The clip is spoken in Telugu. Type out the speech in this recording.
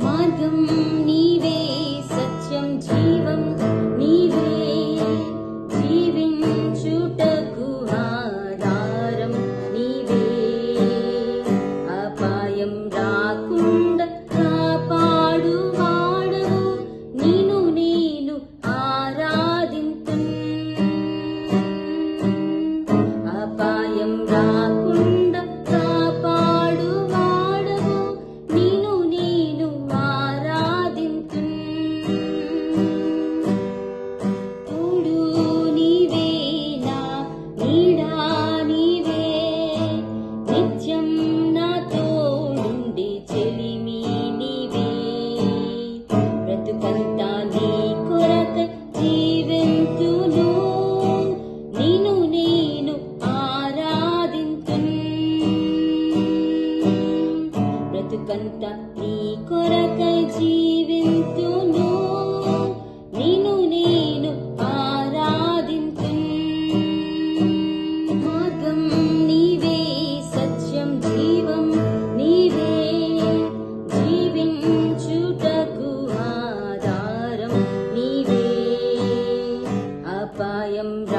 మార్గం నీవే సత్యం జీవం నీవే. జీవించుటకు ఆధారం నీవే. అపాయం రాకుండా కాపాడు వాడవు. నిన్ను నేను ఆరాధింతు అపాయం లోకమంత నీ కొరకై జీవింతును. నిను నేను ఆరాధింతు. మార్గం నీవే సత్యం జీవం నీవే. జీవించుటకు ఆధారం నీవే. అపాయం